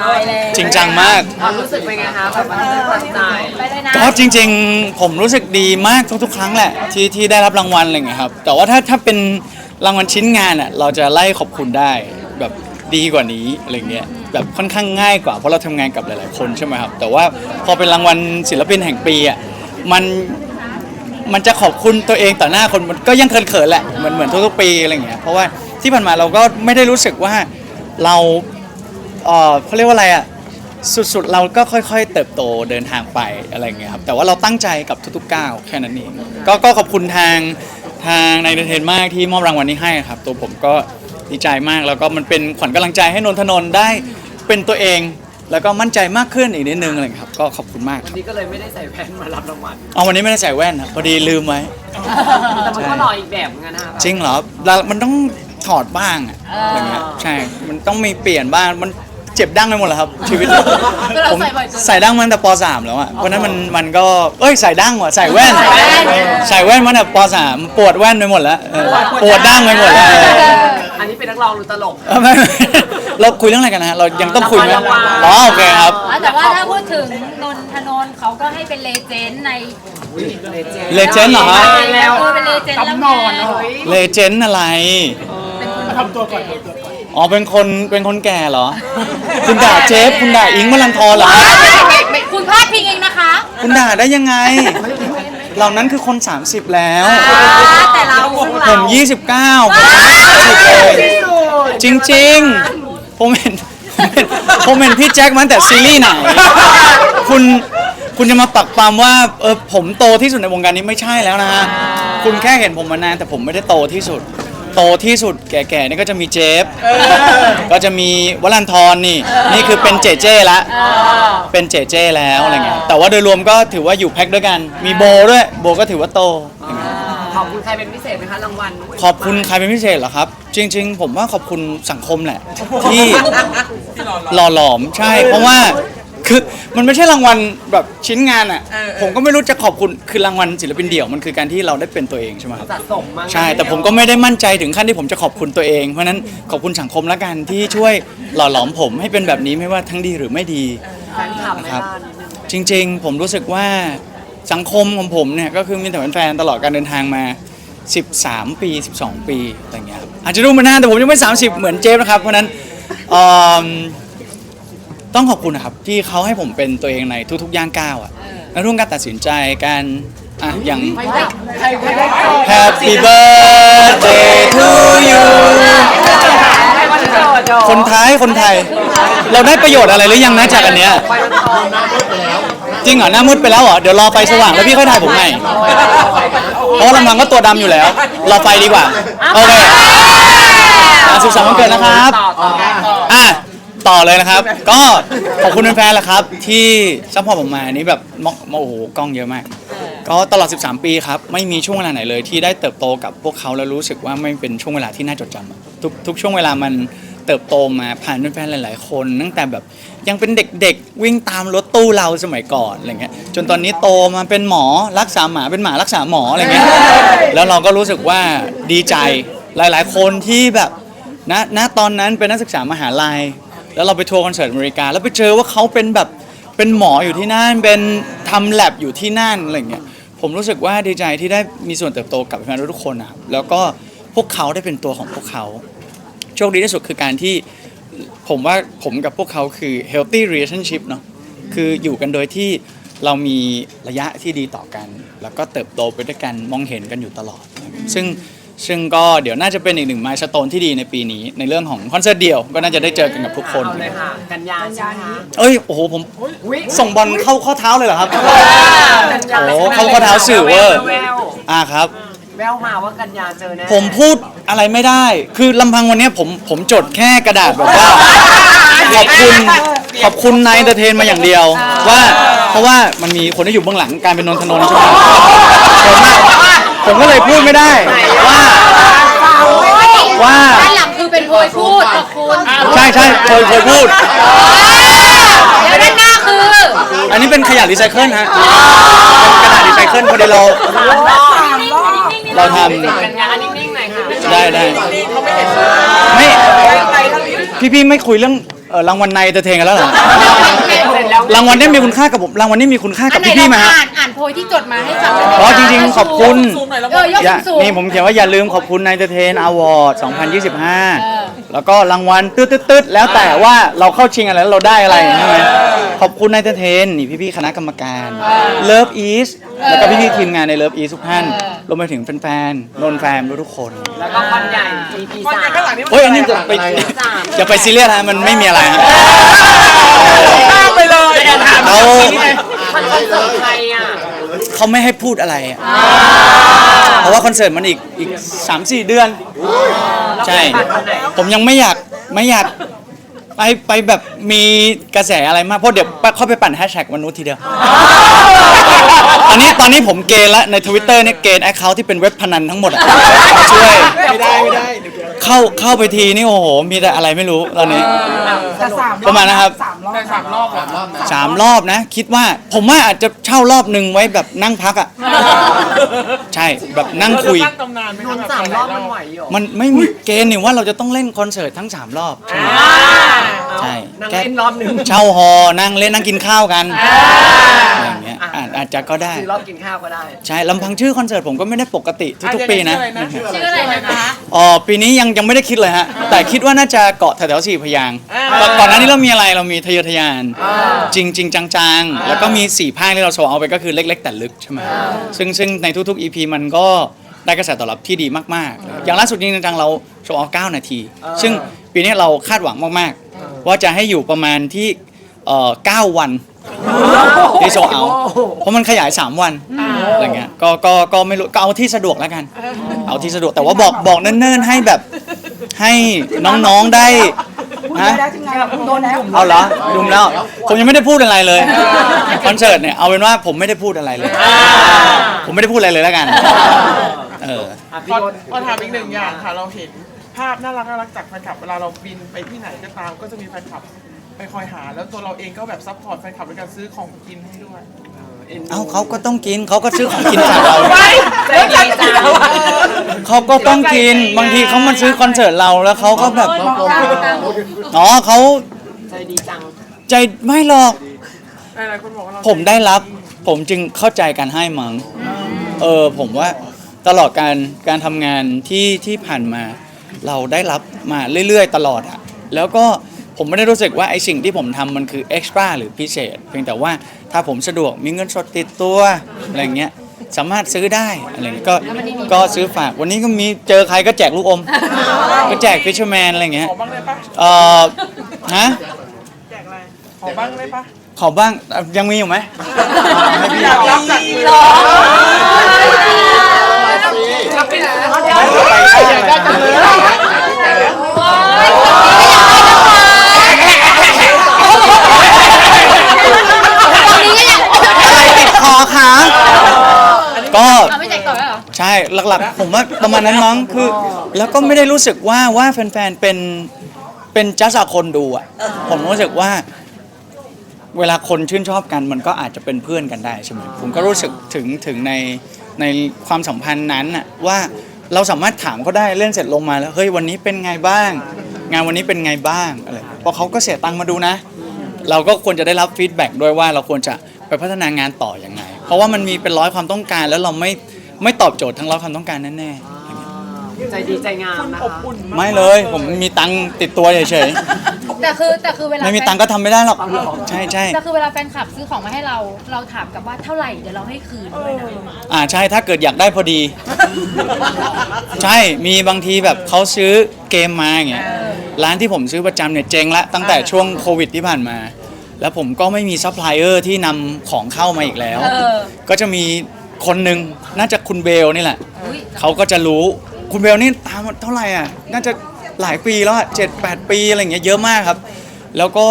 ตายแล้วจริงจังมาก ความรู้สึกเป็นไงคะแบบว่าตัดใจไปเลยนะก็จริงๆ ผมรู้สึกดีมากทุกๆ ครั้งแหละ ที่ที่ได้รับรางวัลอะไรอย่างเงี้ยครับ แต่ว่าถ้าถ้าเป็นรางวัลชิ้นงานอะเราจะไล่ขอบคุณได้แบบดีกว่านี้อะไรเงี้ยแบบค่อนข้างง่ายกว่าเพราะเราทำงานกับหลาย ๆ คนใช่ไหมครับ แต่ว่าพอเป็นรางวัลศิลปินแห่งปีอะมันมันจะขอบคุณตัวเองต่อหน้าคนมันก็ยังเขินๆแหละเหมือนเหมือนทุกๆปีอะไรเงี้ยเพราะว่าที่ผ่านมาเราก็ไม่ได้รู้สึกว่าเรา เออเขาเรียกว่าอะไรอะสุดๆเราก็ค่อยๆ เติบโตเดินทางไปอะไรอย่างเงี้ยครับแต่ว่าเราตั้งใจกับทุกๆก้าวแค่นั้นเองก็ก็ขอบคุณทางทางในเทนมากที่มอบรางวัลนี้ให้ครับ ตัวผมก็ดีใจมากแล้วก็มันเป็นขวัญกำลังใจให้นนทนนท์ได้เป็นตัวเอง แล้วก็มั่นใจมากขึ้นอีกนิดนึงอะไรอย่างเงี้ยครับก็ขอบคุณมากครับนี่ก็เลยไม่ได้ใส่แว่นมารับรางวัลเอาวันนี้ไม่ได้ใส่แว่นครับพอดีลืมไว้ แต่มันก็หล่ออีกแบบเหมือนกันนะคะจริงเหรอเรามันต้องถอดบ้างอะอะไรเงี้ยใช่ มันต้องมีเปลี่ยนบ้าง มัน เจ็บดั้งไปหมดแล้วครับชีวิตผมใส่ดั้งมาตั้งแต่ป .3 แล้วอะเพราะฉะนั้นมันมันก็เอ้ยใส่ดั้งว่ะใส่แว่น ใส่แว่นมาตั้งแต่ป .3 ปวดแว่นไปหมดแล้วเออปวดดั้งไปหมดแล้วอันนี้เป็นนักร้องหรือตลก เออไม่ไม่เราคุยเรื่องอะไรกันนะฮะเรายังต้องคุยไหมรางวัล อ๋อโอเคครับแต่ว่าถ้าพูดถึงนนทนนท์เขาก็ให้เป็นเลเจนด์ในเลเจนด์เหรอฮะแล้วเออเป็นเลเจนด์แล้วไง เลเจนด์อะไร ทำตัวก่อน อ๋อเป็นคนเป็นคนแก่เหรอ คุณด่าเจฟคุณด่าอิงค์วลันทรเหรอคุณพลาดพิงเองนะคะคุณด่าได้ยังไง เหล่านั้นคือคน 30 แล้ว แต่เราผม29ผม30เลยจริง ๆ ผมเห็นผมเห็นผมเห็นพี่แจ็คมาตั้งแต่ซีรีส์ไหน คุณคุณจะมาปักปามว่าเออผมโตที่สุดในวงการนี้ไม่ใช่แล้วนะฮะ คุณแค่เห็นผมมานานแต่ผมไม่ได้โตที่สุด โตที่สุดแก่ๆนี่ก็จะมีเจฟก็จะมีวลันทรนี่ นี่คือเป็นเจเจละเป็นเจเจแล้วอะไรเงี้ยแต่ว่าโดยรวมก็ถือว่าอยู่แพ็คด้วยกัน มีโบด้วยโบก็ถือว่าโตอย่างเงี้ยขอบคุณใครเป็นพิเศษไหมคะรางวัลขอบคุณใครเป็นพิเศษเหรอครับ จริง ๆ ผมว่าขอบคุณสังคมแหละ ที่หล่อหลอมใช่ เพราะว่า คือมันไม่ใช่รางวัลแบบชิ้นงานอะผมก็ไม่รู้จะขอบคุณคือรางวัลศิลปินเดี่ยวมันคือการที่เราได้เป็นตัวเองใช่ไหมครับสะสมมาใช่แต่ผมก็ไม่ได้มั่นใจถึงขั้นที่ผมจะขอบคุณตัวเอง เพราะฉะนั้นขอบคุณสังคมละกันที่ช่วยหล่อหลอมผมให้เป็นแบบนี้ไม่ว่าทั้งดีหรือไม่ดี แฟนคลับไหมครับล่ะนิดนึงจริงๆ ผมรู้สึกว่าสังคมของผมเนี่ยก็คือมีแต่แฟนๆตลอดการเดินทางมา 13 ปี 12 ปีอะไรเงี้ยครับอาจจะดูมานานแต่ผมยังไม่ 30 เหมือนเจฟนะครับ เพราะฉะนั้นเอิ่ม ต้องขอบคุณนะครับ ที่เขาให้ผมเป็นตัวเองในทุกๆย่างก้าวอะในเรื่องการตัดสินใจการอะอย่างใครไม่ได้ Happy birthday to you ให้วันเกิดเดี๋ยวคนไทยคนไทย เราได้ประโยชน์อะไรหรือยังนะจากอันเนี้ยไปวันก่อนนะจริงเหรอหน้ามืดไปแล้วเหรอเดี๋ยวรอไฟสว่างแล้วพี่ค่อยถ่ายผมใหม่เพราะลำพังก็ตัวดำอยู่แล้ว รอไฟดีกว่า โอเคอะสุขสันต์วันเกิดนะครับ ต่อต่อ ต่ออะต่อเลยนะครับ ก็ขอบคุณแฟนๆแหละครับ ที่ซัพพอร์ตผมมาอันนี้แบบมอกโอ้โหกล้องเยอะมาก ก็ตลอด 13 ปีครับ ไม่มีช่วงเวลาไหนเลย ที่ได้เติบโตกับพวกเขาแล้วรู้สึกว่าไม่เป็นช่วงเวลาที่น่าจดจำอะทุกทุกช่วงเวลามันเติบโตมาผ่านแฟนๆหลาย ๆ คนตั้งแต่แบบยังเป็นเด็กๆ วิ่งตามรถตู้เราสมัยก่อนอะไรเงี้ยจนตอนนี้โตมาเป็นหมอรักษาหมาเป็นหมารักษาหมออะไรเงี้ยแล้วเราก็รู้สึกว่าดีใจหลายๆ คนที่แบบ ณณตอนนั้นเป็นนักศึกษามหาลัย แล้วเราไปทัวร์คอนเสิร์ตอเมริกา แล้วไปเจอว่าเขาเป็นแบบเป็นหมออยู่ที่นั่น เป็นทำแลบอยู่ที่นั่นอะไรเงี้ยผมรู้สึกว่าดีใจที่ได้มีส่วนเติบโตกับแฟนทุกคนนะครับแล้วก็พวกเขาได้เป็นตัวของพวกเขาโชคดีที่สุดคือการที่ผมว่าผมกับพวกเขาคือ healthy relationship เนาะคืออยู่กันโดยที่เรามีระยะที่ดีต่อกัน แล้วก็เติบโตไปด้วยกันมองเห็นกันอยู่ตลอด ซึ่ง ซึ่งก็เดี๋ยวน่าจะเป็นอีกหนึ่งมายสเตนที่ดีในปีนี้ ในเรื่องของคอนเสิร์ตเดี่ยวก็น่าจะได้เจอกันกับทุกคนเอาเลยค่ะ กันยาใช่ไหมคะเอ้ยโอ้โหผมส่งบอลเข้าข้อเท้าเลยเหรอครับ กันยาโอ้เข้าข้อเท้าสื่อเวอร์ แววอ่าครับ แววมาว่ากันยาเจอแน่ผมพูดอะไรไม่ได้ คือลำพังวันเนี้ยผมผมจดแค่กระดาษแบบว่า ขอบคุณขอบคุณนายเตอร์เทนมาอย่างเดียว ว่าเพราะว่ามันมีคนที่อยู่เบื้องหลังการเป็นนนทนนท์ใช่ไหมผมอะ ผมก็เลยพูดไม่ได้ว่า ว่า ด้านหลังคือเป็นโพยพูดขอบคุณใช่ใช่เคยเคยพูด แล้วด้านหน้าคืออันนี้เป็นขยะรีไซเคิลฮะเป็นกระดาษรีไซเคิลพอดีเรา เราทกันยานิ่งๆหน่อยค่ะำได้ได้ไม่พี่พี่ๆไม่คุยเรื่อง เออรางวัลในเตอร์เทนกันแล้วเหรอเสร็จแล้วรางวัลเนี่ยมีคุณค่ากับผมรางวัลเนี่ยมีคุณค่าอักับนไหนพี่ๆเราไหมฮะ อ่านอ่านโพยที่จดมาให้ฟังได้ไหมอ๋อจริงๆขอบคุณเออยกอย่าสูงนี่ผมเขียนว่าอย่าลืมขอบคุณนายเตอร์เทนอวอร์ด2025 แล้วก็รางวัลตืดตืดๆๆแล้วแต่ว่าเราเข้าชิงอะไรแล้วเราได้อะไรใช่ไหม ขอบคุณนายเตอร์เทนนี่พี่ๆคณะกรรมการเลิฟอีสแล้วก็พี่ๆทีมงานในเลิฟอีสทุกท่านรวมไปถึงแฟนๆนนแฟนทุกๆคนแล้วก็คอนใหญ่ EP คนสาใหญ่มข้างหลังนี่มันโอ้ยอันนี้จะไปจะไปซีเรียสฮะมันไม่มีอะไรฮะข้ามไปเลยเขามันคอนเสิร์ตใครอะเขาไม่ให้พูดอะไรอะเพราะว่าคอนเสิร์ตมันอีกอีกสามสี่เดือน ใช่ ผมยังไม่อยากไม่อยาก ไปไปแบบมีกระแสอะไรมากเพราะเดี๋ยวเข้าไปปั่นแฮชแท็กมนุษย์ทีเดียวตอนนี้ตอนนี้ผมเกณฑ์ละในทวิตเตอร์เนี่ยเกณฑ์แอคเคาท์ที่เป็นเว็บพนันทั้งหมดอะช่วย ไม่ได้ ไม่ได้เข้าเข้าไปทีนี่โอ้โห มีแต่อะไรไม่รู้ตอนนี้ แต่สามประมาณนะครับ สามรอบแต่สามรอบสามรอบสามรอบนะ คิดว่าผมว่าอาจจะเช่ารอบหนึ่งไว้แบบนั่งพักอะ ใช่แบบนั่งคุยตั้งตำนานไหมนนท์สามรอบมันไหวอยู่มันไม่มีเกณฑ์นี่ว่าเราจะต้องเล่นคอนเสิร์ตทั้ง 3 รอบ ใช่นั่งแค่เล่นรอบหนึ่งเช่าฮอนั่งเล่นนั่งกินข้าวกันอะไรอย่างเงี้ยอาจอาจจะก็ได้ ซื้อรอบกินข้าวก็ได้ ใช่ลำพังชื่อคอนเสิร์ตผมก็ไม่ได้ปกติทุกๆปีนะชื่ออะไรนะคะ อ๋อปีนี้ยังยังไม่ได้คิดเลยฮะ แต่คิดว่าน่าจะเกาะแถวๆสี่พยางค์อ่าก่อนก่อนหน้านี้เรามีอะไรเรามีทะเยอทะยาน จริงจริงๆจังๆ แล้วก็มีสี่ภาคที่เราโชว์เอาไปก็คือเล็ก ๆ แต่ลึกใช่ไหมซึ่งซึ่งในทุกๆ EP มันก็ได้กระแสตอบรับที่ดีมากๆ อย่างล่าสุดจริงๆจังๆเราโชว์เอา9นาที ซึ่งปีนี้เราคาดหวังมากๆ ว่าจะให้อยู่ประมาณที่เอ่อ9วัน ที่โชว์เอาเพราะมันขยาย 3 วันอะไรเงี้ยก็ก็ก็ไม่รู้ก็เอาที่สะดวกแล้วกัน เอาที่สะดวกแต่ว่าบอกบอกเนิ่นๆให้แบบให้น้องๆได้ฮะโดนแล้ว เอาเหรอดุมแล้ว ผมยังไม่ได้พูดอะไรเลยคอนเสิร์ตเนี่ยเอาเป็นว่าผมไม่ได้พูดอะไรเลยผมไม่ได้พูดอะไรเลยแล้วกัน เอออะขพี่อนนท์ขอถามอีกหนึ่งอย่างค่ะ เราเห็นภาพน่ารักน่ารักจากแฟนคลับเวลาเราบินไปที่ไหนก็ตาม ก็จะมีแฟนคลับ ไปคอยหา แล้วตัวเราเองก็แบบซัพพอร์ตแฟนคลับในการซื้อของกินให้ด้วยเอาเขาก็ต้องกินเขาก็ซื้อของกินจากเราใจดีจังเขาก็ต้องกินบางทีเขามาซื้อคอนเสิร์ตเราแล้วเขาก็แบบอ๋อเขาใจดีจังใจไม่หรอกหลายๆคนบอกว่าเราผมได้รับ ผมจึงเข้าใจการให้มั้งเออผมว่าตลอดการการทำงานที่ที่ผ่านมา เราได้รับมาเรื่อยๆ ตลอดอะแล้วก็ ผมไม่ได้รู้สึกว่าไอสิ่งที่ผมทำมันคือเอ็กซ์ตร้าหรือพิเศษ เพียงแต่ว่าถ้าผมสะดวกมีเงินสดติดตัวอะไรเงี้ยสามารถซื้อได้อะไรเงี้ยก็ก็ซื้อฝากวันนี้ก็มีเจอใครก็แจกลูกอม ก็แจกฟิชเชอร์แมนอะไรเงี้ยขอบ้างได้ปะเออฮะแจกอะไรขอบ้างได้ปะขอบ้างเอ่อยังมีอยู่ไหมอยากรับจากรออะไรติดคอคะ ก็ เอาไม่แจกต่อแล้วเหรอ ใช่หลักๆ ผมว่าประมาณนั้นมั้งคือ แล้วก็ไม่ได้รู้สึกว่าว่าแฟนๆเป็นเป็นจัสคนดูอะผมรู้สึกว่า เวลาคนชื่นชอบกันมันก็อาจจะเป็นเพื่อนกันได้ใช่ไหมผมก็รู้สึกถึงถึงในในความสัมพันธ์นั้นน่ะว่าเราสามารถถามเขาได้เล่นเสร็จลงมาแล้วเฮ้ยวันนี้เป็นไงบ้าง งานวันนี้เป็นไงบ้างอะไรเพราะเขาก็เสียตังค์มาดูนะ เราก็ควรจะได้รับฟีดแบ็กด้วยว่าเราควรจะไปพัฒนางานต่ออยังไง เพราะว่ามันมีเป็นร้อยความต้องการ แล้วเราไม่ไม่ตอบโจทย์ทั้งร้อยความต้องการแน่ใจดีใจงามนะอบคะอุ่นๆมากไม่เลยผมมีตังค์ติดตัวเฉยแต่คือแต่คือเวๆลาไม่มีตังค์ก็ทำไม่ได้หรอก ใช่ใช่แต่คือเวลาแฟนคลับซื้อของมาให้เราเราถามกลับว่าเท่าไหร่เดี๋ยวเราให้คืนด้วยนะอ่าใช่ถ้าเกิดอยากได้พอดี ใช่มีบางทีแบบเขาซื้อเกมมาอย่างเงี้ยร้านที่ผมซื้อประจำเนี่ยเจ๊งละตั้งแต่ช่วงโควิดที่ผ่านมา แล้วผมก็ไม่มีซัพพลายเออร์ที่นำของเข้ามาอีกแล้ว เออ ก็จะมีคนหนึ่งน่าจะคุณเบลนี่แหละ อุ๊ยเขาก็จะรู้คุณเบลนี่ตามมาเท่าไหร่อะ น่าจะหลายปีแล้วอะเจ็ดแปดปีอะไรอย่างเงี้ยเยอะมากครับ แล้วก็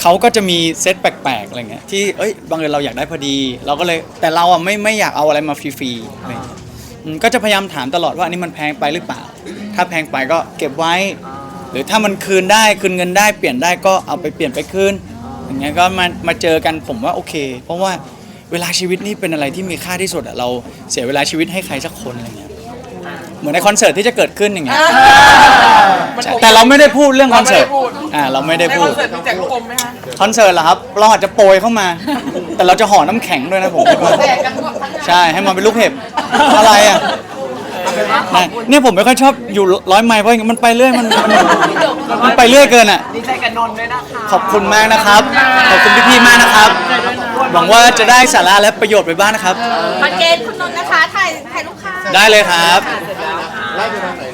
เขาก็จะมีเซตแปลกๆอะไรเงี้ยที่เอ้ยบางเอิญเราอยากได้พอดี เราก็เลยแต่เราอะไม่ไม่อยากเอาอะไรมาฟรีๆอะไรเงี้ยอืมก็จะพยายามถามตลอดว่าอันนี้มันแพงไปหรือเปล่า ถ้าแพงไปก็เก็บไว้ หรือถ้ามันคืนได้คืนเงินได้เปลี่ยนได้ก็เอาไปเปลี่ยนไปคืนอย่างเงี้ยก็มามาเจอกันผมว่าโอเค เพราะว่าเวลาชีวิตนี่เป็นอะไรที่มีค่าที่สุดอะเราเสียเวลาชีวิตให้ใครสักคนอะไรเงี้ยเหมือนในคอนเสิร์ตที่จะเกิดขึ้นอย่างเงี้ยมันใช่แต่เราไม่ได้พูดเรื่องคอนเสิร์ตเราไม่ได้พูดอ่าเราไม่ได้ในพูคอดนเสิร์ตมีแจกลูกอมไหมคะคอนเสิร์ตเหรอครับเราอาจจะโปรยเข้ามา แต่เราจะห่อน้ำแข็งด้วยนะผมคิดว่าใช่ให้มันเป็นลูกเห็บ อะไรอะ นะเนี่ยผมไม่ค่อยชอบอยู่ร้อยไมล์เพราะอย่างงี้มันไปเรื่อยมันมันมันไปเรื่อยเกินอะ ดีใจกับนนท์ด้วยนะคะขอบคุณมากนะครับ ขอบคุณพี่ๆมากนะครับ หวังว่าจะได้สาระและประโยชน์ไปบ้างนะครับ มาเกณฑ์คุณนนท์นะคะถ่ายถ่ายลูกค้า ได้เลยครับเสร็จแล้วค่ะไล่ไปทางไหนหรือ